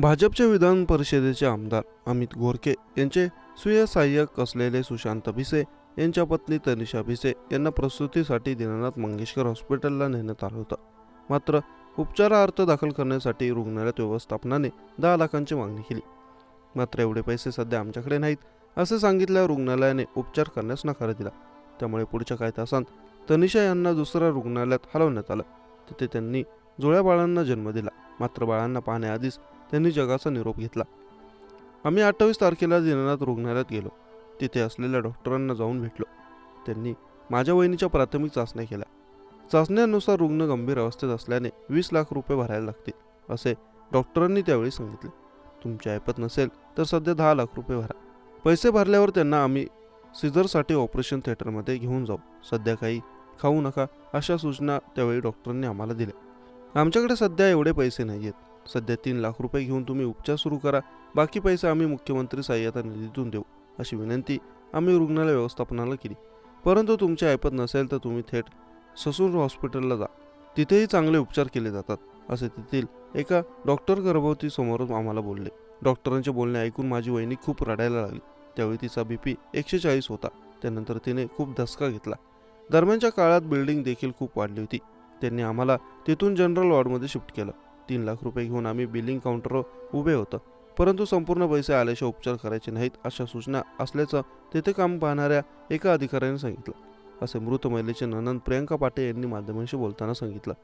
भाजपचे विधान परिषदेचे आमदार अमित गोरके यांचे स्वीय सहाय्यक असलेले सुशांत भिसे यांच्या पत्नी तनिषा भिसे यांना प्रसूतीसाठी दीनानाथ मंगेशकर हॉस्पिटलला नेण्यात आलं होतं. मात्र उपचारार्थ दाखल करण्यासाठी रुग्णालयात व्यवस्थापनाने दहा लाखांची मागणी केली. मात्र एवढे पैसे सध्या आमच्याकडे नाहीत असे सांगितल्या रुग्णालयाने उपचार करण्यास नकार दिला. त्यामुळे पुढच्या काही तासांत तनिषा यांना दुसऱ्या रुग्णालयात हलवण्यात आलं. तिथे त्यांनी जुळ्या बाळांना जन्म दिला. मात्र बाळांना पाहण्याआधीच त्यांनी जगाचा निरोप घेतला. आम्ही अठ्ठावीस तारखेला दिनानाथ रुग्णालयात गेलो. तिथे असलेल्या डॉक्टरांना जाऊन भेटलो. त्यांनी माझ्या वहिनीच्या प्राथमिक चाचण्या केल्या. चाचण्यानुसार रुग्ण गंभीर अवस्थेत असल्याने वीस लाख रुपये भरायला लागतील असे डॉक्टरांनी त्यावेळी सांगितले. तुमच्या ऐपत नसेल तर सध्या दहा लाख रुपये भरा. पैसे भरल्यावर त्यांना आम्ही सिझरसाठी ऑपरेशन थिएटरमध्ये घेऊन जाऊ. सध्या काही खाऊ नका अशा सूचना त्यावेळी डॉक्टरांनी आम्हाला दिल्या. आमच्याकडे सध्या एवढे पैसे नाही आहेत सध्या तीन लाख रुपये घेऊन तुम्ही उपचार सुरू करा. बाकी पैसे आम्ही मुख्यमंत्री सहाय्यता निधीतून देऊ अशी विनंती आम्ही रुग्णालय व्यवस्थापनाला केली. परंतु तुमची ऐपत नसेल तर तुम्ही थेट ससूर हॉस्पिटलला जा. तिथेही चांगले उपचार केले जातात असे तेथील एका डॉक्टर गर्भवती समोरच आम्हाला बोलले. डॉक्टरांचे बोलणे ऐकून माझी वहिनी खूप रडायला लागली. त्यावेळी तिचा बीपी एकशे चाळीस होता. त्यानंतर तिने खूप धसका घेतला. दरम्यानच्या काळात बिल्डिंग देखील खूप वाढली होती. त्यांनी आम्हाला तिथून जनरल वॉर्डमध्ये शिफ्ट केलं. तीन लाख रुपये घेऊन आम्ही बिलिंग काउंटरवर उभे होतो. परंतु संपूर्ण पैसे आल्याशिवाय उपचार करायचे नाहीत अशा सूचना असल्याचं तेथे काम पाहणाऱ्या एका अधिकाऱ्याने सांगितलं. असे मृत महिलेचे ननंद प्रियंका पाटे यांनी माध्यमांशी बोलताना सांगितलं.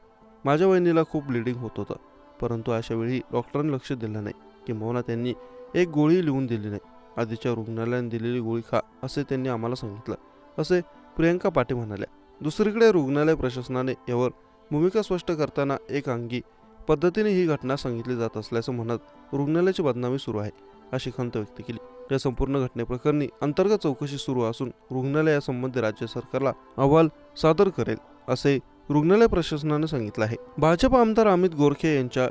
माझ्या वहिनीला खूप ब्लिडिंग होत होतं परंतु अशा वेळी डॉक्टरांनी लक्ष दिलं नाही किंबहुना त्यांनी एक गोळी लिहून दिली नाही. आधीच्या रुग्णालयाने दिलेली गोळी खा असे त्यांनी आम्हाला सांगितलं असे प्रियंका पाटे म्हणाल्या. दुसरीकडे रुग्णालय प्रशासनाने यावर भूमिका स्पष्ट करताना एक अंगी पद्धतीने ही घटना सांगितली जात असल्याचं म्हणत रुग्णालयाची बदनामी सुरू आहे अशी खंत व्यक्त केली. या संपूर्ण घटनेप्रकरणी अंतर्गत चौकशी सुरू असून रुग्णालयासंबंधी राज्य सरकारला अहवाल सादर करेल असे रुग्णालय प्रशासनाने सांगितलं आहे. भाजप आमदार अमित गोरखे यांच्या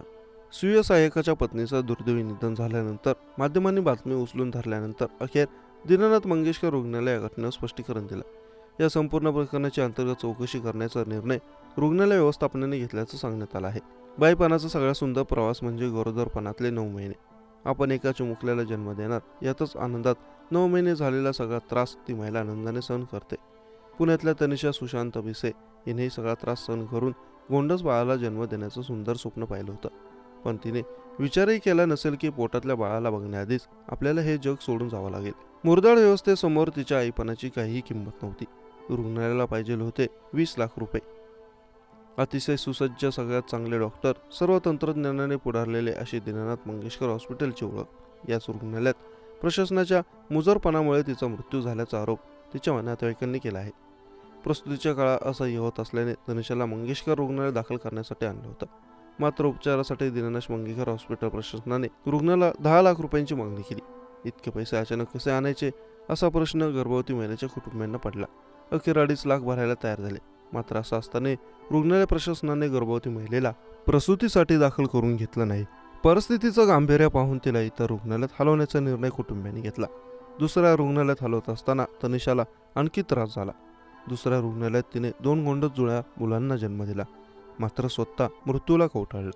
स्वीय सहाय्यकाच्या पत्नीचं दुर्दैवी निधन झाल्यानंतर माध्यमांनी बातमी उचलून धरल्यानंतर अखेर दीनानाथ मंगेशकर रुग्णालय या घटनेवर स्पष्टीकरण दिलं. या संपूर्ण प्रकरणाची अंतर्गत चौकशी करण्याचा निर्णय रुग्णालय व्यवस्थापनाने घेतल्याचं सांगण्यात आलं आहे. बाईपणाचा सगळ्यात सुंदर प्रवास म्हणजे गरोदरपणातले नऊ महिने. आपण एका चुमुकल्याला जन्म देणार यातच आनंदात नऊ महिने झालेला सगळा त्रास ती महिला आनंदाने सहन करते. पुण्यातल्या तनिषा सुशांत भिसे हिनेही सगळा त्रास सहन करून गोंडस बाळाला जन्म देण्याचं सुंदर स्वप्न पाहिलं होतं. पण तिने विचारही केला नसेल की पोटातल्या बाळाला बघण्याआधीच आपल्याला हे जग सोडून जावं लागेल. मुरदाळ व्यवस्थेसमोर तिच्या आईपणाची काहीही किंमत नव्हती. रुग्णालयाला पाहिजे होते वीस लाख रुपये. अतिशय सुसज्ज सगळ्यात चांगले डॉक्टर सर्व तंत्रज्ञानाने पुढारलेले अशी दीनानाथ मंगेशकर हॉस्पिटलची ओळख. याच रुग्णालयात प्रशासनाच्या मुजरपणामुळे तिचा मृत्यू झाल्याचा आरोप तिच्या नातेवाईकांनी केला आहे. प्रस्तुतीच्या काळात असह्य होत असल्याने धनुषाला मंगेशकर रुग्णालय दाखल करण्यासाठी आणलं होतं. मात्र उपचारासाठी दीनानाथ मंगेशकर हॉस्पिटल प्रशासनाने रुग्णाला दहा लाख रुपयांची मागणी केली. इतके पैसे अचानक कसे आणायचे असा प्रश्न गर्भवती महिलेच्या कुटुंबियांना पडला. अखेर अडीच लाख भरायला तयार झाले. मात्र असं असताना रुग्णालय प्रशासनाने गर्भवती महिलेला प्रसूतीसाठी दाखल करून घेतलं नाही. परिस्थितीचं गांभीर्य पाहून तिला इतर रुग्णालयात हलवण्याचा निर्णय कुटुंबियांनी घेतला. दुसऱ्या रुग्णालयात हलवत असताना तनिषाला आणखी त्रास झाला. दुसऱ्या रुग्णालयात तिने दोन गोंडस जुळ्या मुलांना जन्म दिला. मात्र स्वतः मृत्यूला कवटाळलं